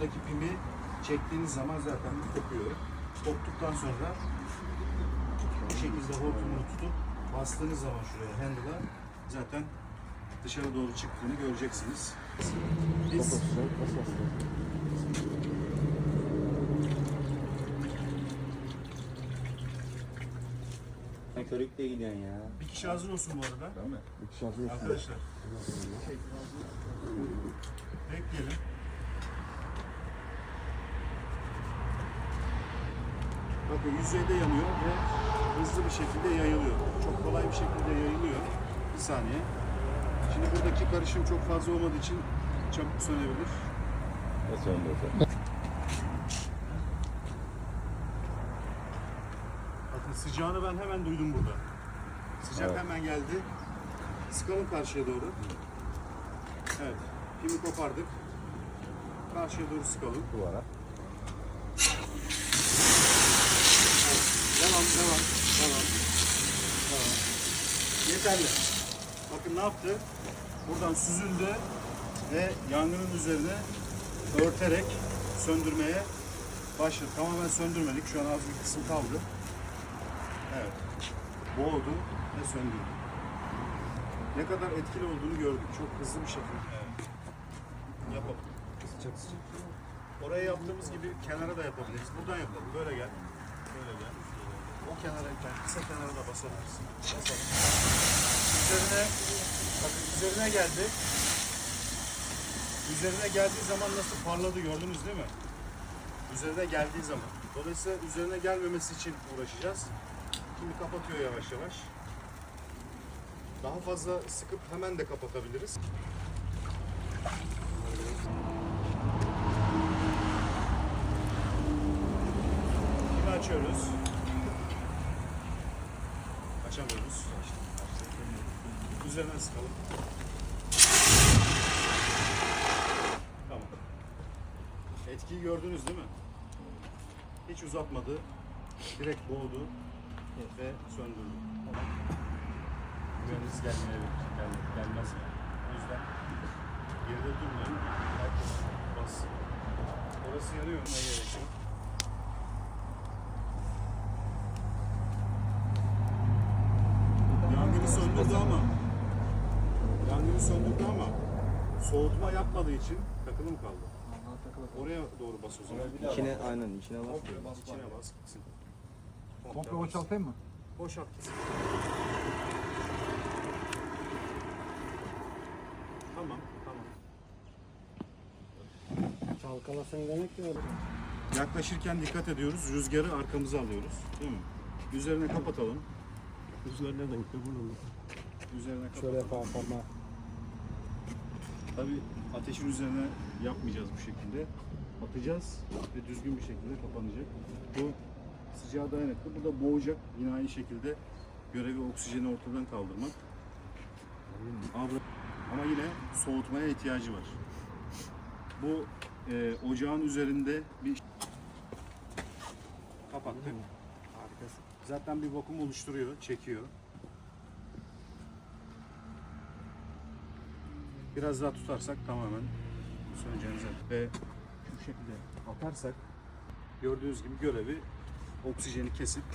buradaki pimi çektiğiniz zaman zaten kopuyor. Koptuktan sonra bu şekilde hortumunu tutup bastığınız zaman şuraya handle'a zaten dışarı doğru çıktığını göreceksiniz. Biz Sen körükle gidiyorsun ya. bir kişi hazır olsun bu arada. Değil mi? Bir kişi hazır olsun. Arkadaşlar. Bekleyelim. Bakın yüzeyde yanıyor ve hızlı bir şekilde yayılıyor. Çok kolay bir şekilde yayılıyor. Bir saniye. Şimdi buradaki karışım çok fazla olmadığı için çabuk sönebilir. Önde olsa? Bakın sıcağını ben hemen duydum burada. Sıcak Evet. hemen geldi. Sıkalım karşıya doğru. Evet. Pimi kopardık. Karşıya doğru sıkalım. Duvara. Yeterli. Bakın ne yaptı? Buradan süzüldü ve yangının üzerine örterek söndürmeye başladı. Tamamen söndürmedik. Şu an az bir kısım kaldı. Evet. Boğdu ve söndürdü. Ne kadar etkili olduğunu gördük. Çok hızlı bir şekilde. Evet. Yapalım. Sıcak sıcak. Oraya yaptığımız gibi kenara da yapabiliriz. Buradan yapalım. Böyle gel. Kenara gel. Kısa kenara da basabilirsin. Basalım. Üzerine bakın üzerine geldi. Üzerine geldiği zaman nasıl parladı gördünüz değil mi? Üzerine geldiği zaman. Dolayısıyla üzerine gelmemesi için uğraşacağız. Şimdi kapatıyor yavaş yavaş. Daha fazla sıkıp hemen de kapatabiliriz. Şimdi açıyoruz. Açamıyoruz. Üzerine sıkalım. Tamam. Etkiyi gördünüz değil mi? Hiç uzatmadı. Direkt boğdu ve söndürdü. Güveniniz gelmeyebilir. Gel, gelmez yani. O yüzden geride durmayın. Herkes bassın. Orası yanıyor. Ne gerek yok. Söndürdü ama yangını söndürdü ama soğutma yapmadığı için takılı mı kaldı? Oraya doğru bas o zaman. İçine aynen içine bas, içine bas. Komple boşaltayım mı? Boşalt. Tamam, tamam. Çalkalasın demek ki öyle. Yaklaşırken dikkat ediyoruz. Rüzgarı arkamıza alıyoruz. Değil mi? Üzerine kapatalım. Rüzgar nereden gitti bunu? Üzerine kapatalım. Şöyle yapalım parmağı. Tabii ateşin üzerine yapmayacağız bu şekilde. Atacağız ve düzgün bir şekilde kapanacak. Bu sıcağa dayanıklı. Bu da boğacak. Yine aynı şekilde görevi oksijeni ortadan kaldırmak. Ama- Ama yine soğutmaya ihtiyacı var. Bu e, ocağın üzerinde bir kapattık. Harikasın. Zaten bir vakum oluşturuyor, çekiyor. Biraz daha tutarsak tamamen söneceğiniz ve şu şekilde atarsak gördüğünüz gibi görevi oksijeni kesip